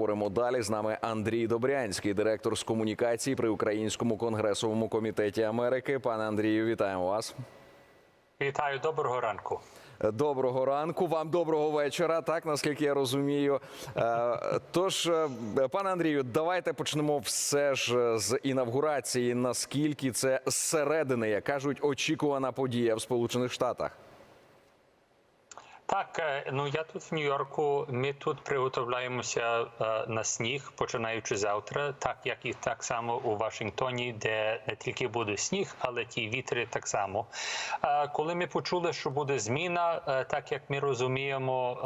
Говоримо далі. З нами Андрій Добрянський, директор з комунікації при Українському конгресовому комітеті Америки. Пане Андрію, вітаємо вас. Вітаю, доброго ранку. Доброго ранку, вам доброго вечора. Так наскільки я розумію. Е, Тож, е, пане Андрію, давайте почнемо все ж з інавгурації. Наскільки це зсередини, як кажуть, очікувана подія в Сполучених Штатах? Так, е, ну я тут в Нью-Йорку. Ми тут приготовляємося е, на сніг, починаючи завтра, так як і так само у Вашингтоні, де не тільки буде сніг, але ті вітри так само. Е, Коли ми почули, що буде зміна, так як ми розуміємо,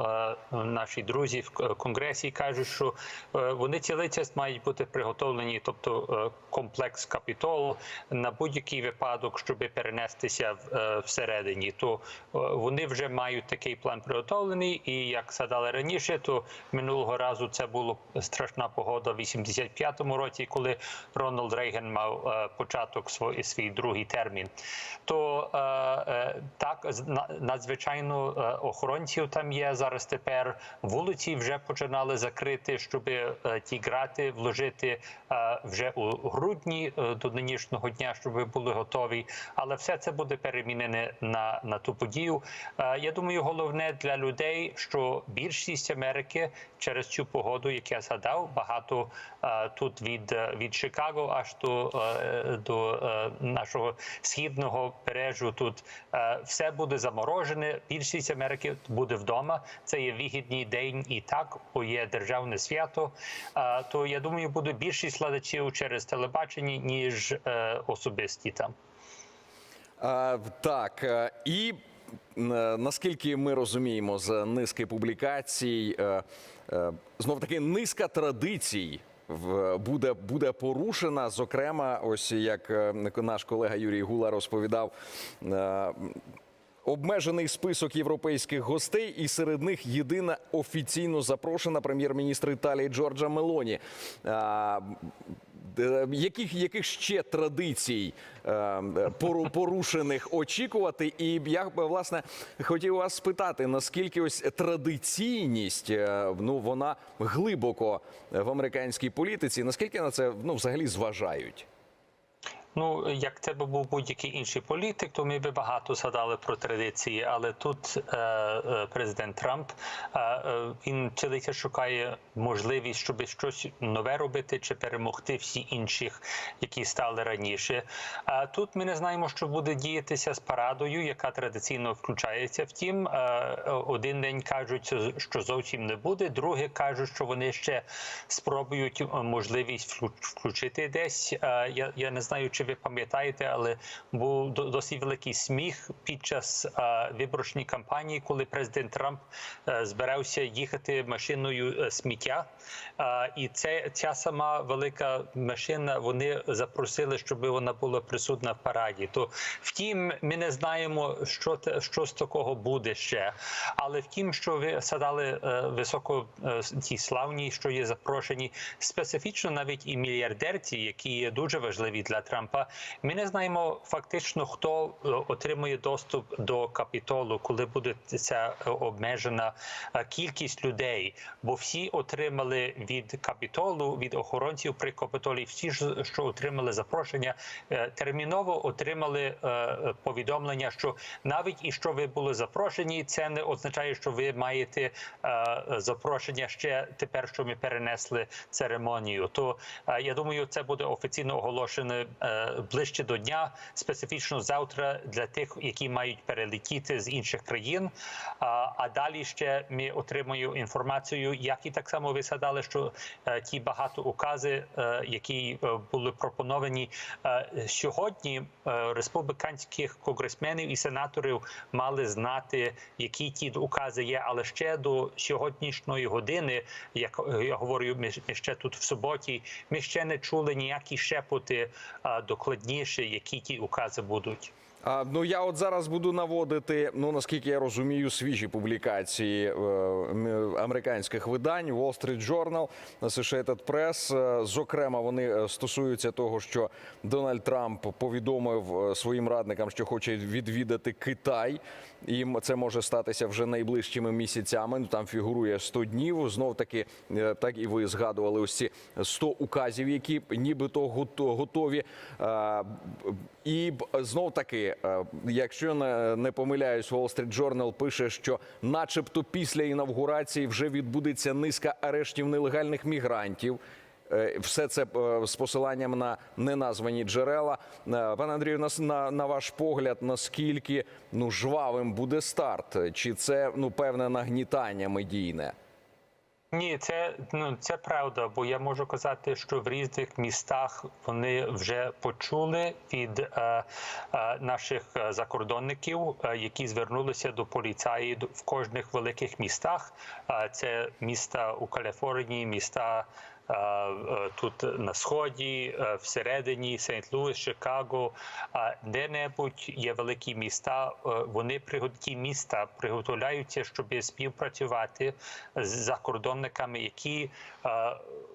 наші друзі в конгресі кажуть, що вони цілий час мають бути приготовлені, тобто комплекс капітол на будь-який випадок, щоб перенестися в- всередині, то вони вже мають такий план приготовлений. І як згадали раніше, то минулого разу це була страшна погода в 85-му році, коли Рональд Рейган мав е, початок свій, свій другий термін. То е, е, так надзвичайно охоронців там є зараз. Тепер вулиці вже починали закрити, щоб ті грати вложити вже у грудні до нинішнього дня, щоб були готові. Але все це буде перемінене на, на ту подію. Я думаю, головне для людей, що більшість Америки через цю погоду, як я згадав, багато е, тут від, е, від Чикаго аж до, е, до нашого східного бережу. Тут все буде заморожене. Більшість Америки буде вдома. Це є вигідний день і так, бо є державне свято. То я думаю, буде більшість глядачів через телебачення, ніж особисті там. А, так і наскільки ми розуміємо з низки публікацій, е, е, знов таки низка традицій. Буде буде порушена. Зокрема, ось як е, наш колега Юрій Гула розповідав, е, обмежений список європейських гостей, і серед них єдина офіційно запрошена прем'єр-міністр Італії Джорджа Мелоні. А, Е, Яких, яких ще традицій е, порушених очікувати? І я власне хотів вас спитати, наскільки ось традиційність е, ну вона глибоко в американській політиці, наскільки на це ну взагалі зважають? Ну, як це би був будь-який інший політик, то ми би багато згадали про традиції. Але тут е, е, президент Трамп е, е, він цілиця шукає можливість, щоб щось нове робити чи перемогти всі інших, які стали раніше. А тут ми не знаємо, що буде діятися з парадою, яка традиційно включається. Втім, е, один день кажуть, що зовсім не буде. Друге кажуть, що вони ще спробують е, можливість вклю- включити десь. Е, Я, я не знаю, чи ви пам'ятаєте, але був до- досить великий сміх під час виборчої кампанії, коли президент Трамп е, збирався їхати машиною е, сміття. І це ця сама велика машина. Вони запросили, щоб вона була присутня в параді. То втім, ми не знаємо, що що з такого буде ще. Але втім, що ви згадали е, високо ті славні, що є запрошені, специфічно навіть і мільярдерці, які є дуже важливі для Трампа. Ми не знаємо фактично, хто е, отримує доступ до капітолу, коли буде ця е, обмежена е, кількість людей. Бо всі отримали від капітолу, від охоронців при капітолі, всі що отримали запрошення, терміново отримали повідомлення, що навіть і що ви були запрошені, це не означає, що ви маєте запрошення ще тепер, що ми перенесли церемонію. То я думаю, це буде офіційно оголошено е, ближче до дня, специфічно завтра для тих, які мають перелетіти з інших країн. А, далі ще ми отримуємо інформацію, як і так само ви згадали, що е, ті багато укази, е, які е, були пропоновані сьогодні, республіканських конгресменів і сенаторів мали знати, які ті укази є, але ще до сьогоднішньої години, як я говорю, ми, ще тут в суботі, ми ще не чули ніякі шепоти е, докладніше, які ті укази будуть. А, ну я от зараз буду наводити, ну наскільки я розумію, свіжі публікації е, американських видань Wall Street Journal, Associated Press. Е, Зокрема, вони е, стосуються того, що Дональд Трамп повідомив е, своїм радникам, що хоче відвідати Китай. І це може статися вже найближчими місяцями. Ну там фігурує 100 днів. Знов таки, так і ви згадували ось ці 100 указів, які нібито гото- готові. І знов таки, е, якщо не, помиляюсь, Wall Street Journal пише, що, начебто, після інавгурації вже відбудеться низка арештів нелегальних мігрантів. Е, Все це е, з посиланням на неназвані джерела. Пане Андрію, на, на, на ваш погляд, наскільки ну жвавим буде старт? Чи це ну певне нагнітання медійне? Ні, це ну це правда, бо я можу казати, що в різних містах вони вже почули від е, е, наших закордонників, е, які звернулися до поліцаї в кожних великих містах. Е, це міста у Каліфорнії, міста. Е, Тут на сході, е, всередині, Сент-Луіс, Чикаго, де-небудь є великі міста. е, Вони ті міста приготовляються, щоб співпрацювати з закордонниками, які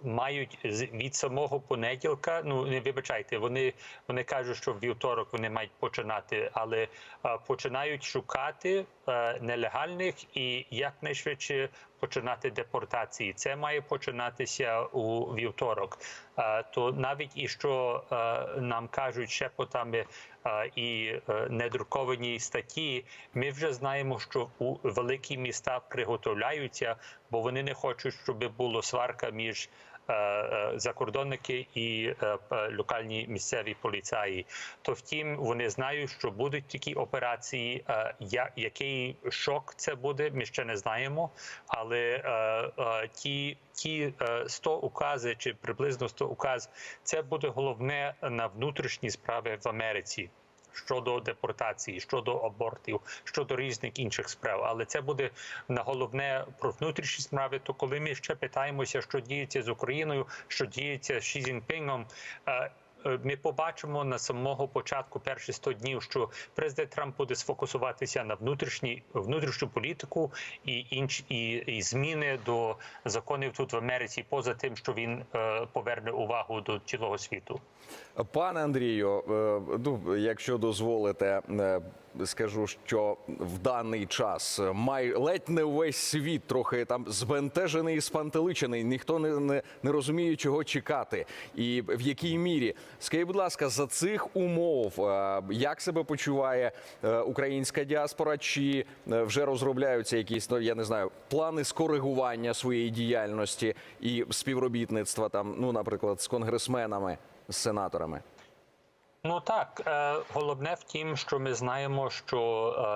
мають від самого понеділка. Ну не вибачайте, вони, вони кажуть, що в вівторок вони мають починати, але починають шукати нелегальних і якнайшвидше починати депортації. Це має починатися вівторок. Е, То навіть і що е, нам кажуть шепотами е, і недруковані статті, ми вже знаємо, що у великі міста приготовляються, бо вони не хочуть, щоб було сварка між закордонники і е, локальні місцеві поліцаї. То втім, вони знають, що будуть такі операції. Е, Який шок це буде, ми ще не знаємо. Але е, е, ті, ті е, 100 укази чи приблизно 100 указ, це буде головне на внутрішні справи в Америці щодо депортації, щодо абортів, щодо різних інших справ. Але це буде на головне про внутрішні справи. То коли ми ще питаємося, що діється з Україною, що діється з Ші Цзіньпінгом, е, е, ми побачимо на самого початку перші 100 днів, що президент Трамп буде сфокусуватися на внутрішній внутрішню політику і інші і, і зміни до законів тут в Америці, поза тим, що він е, поверне увагу до цілого світу. Пане Андрію, е, ну, якщо дозволите, е, скажу, що в даний час май ледь не увесь світ трохи там збентежений і спантеличений. Ніхто не, не, не розуміє, чого чекати, і в якій мірі. Скажіть, будь ласка, за цих умов е, як себе почуває е, українська діаспора? Чи е, вже розробляються якісь ну я не знаю плани скоригування своєї діяльності і співробітництва там, ну наприклад, з конгресменами? з сенаторами. Ну так, е, головне в тім, що ми знаємо, що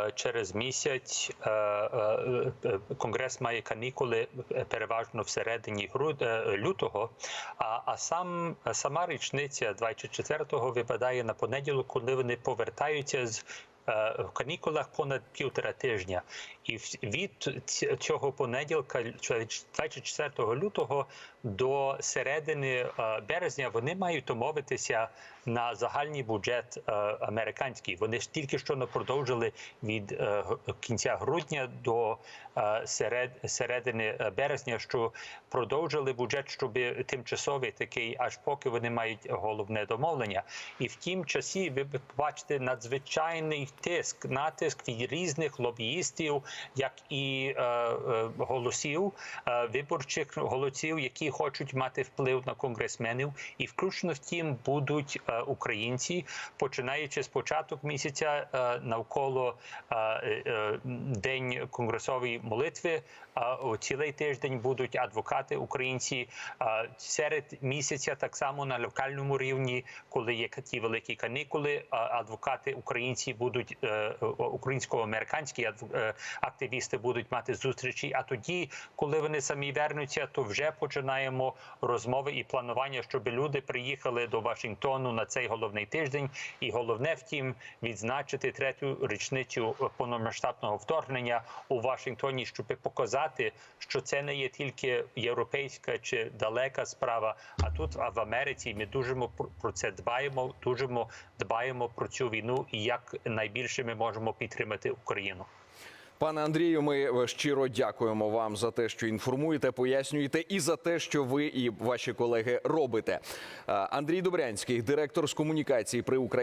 е, через місяць е, конгрес має канікули переважно всередині лютого. А, сам сама річниця 24-го випадає на понеділок, коли вони повертаються з. В канікулах понад півтора тижня, і від цього понеділка, 24 лютого, до середини е, березня вони мають домовитися на загальний бюджет е, американський. Вони ж тільки що не продовжили від е, кінця грудня до серед, середини березня, що продовжили бюджет, щоб тимчасовий такий, аж поки вони мають головне домовлення. І в тім часі ви побачите надзвичайний тиск, натиск від різних лобіїстів, як і е, е, голосів, е, виборчих голосів, які хочуть мати вплив на конгресменів, і включно з тим будуть українці, починаючи з початок місяця навколо день конгресової молитви. Цілий тиждень будуть адвокати українці серед місяця, так само на локальному рівні, коли є ті великі канікули. Адвокати українці будуть українсько-американські активісти будуть мати зустрічі. А тоді, коли вони самі вернуться, то вже починаємо розмови і планування, щоб люди приїхали до Вашингтону на цей головний тиждень. І головне, втім, відзначити третю річницю повномасштабного вторгнення у Вашингтоні, щоб показати, що це не є тільки європейська чи далека справа. А тут в Америці ми дуже про це дбаємо. Дуже дбаємо про цю війну і як найбільше ми можемо підтримати Україну. Пане Андрію, ми е, щиро дякуємо вам за те, що інформуєте, пояснюєте, і за те, що ви і ваші колеги робите. Е, Андрій Добрянський, директор з комунікації при Україні.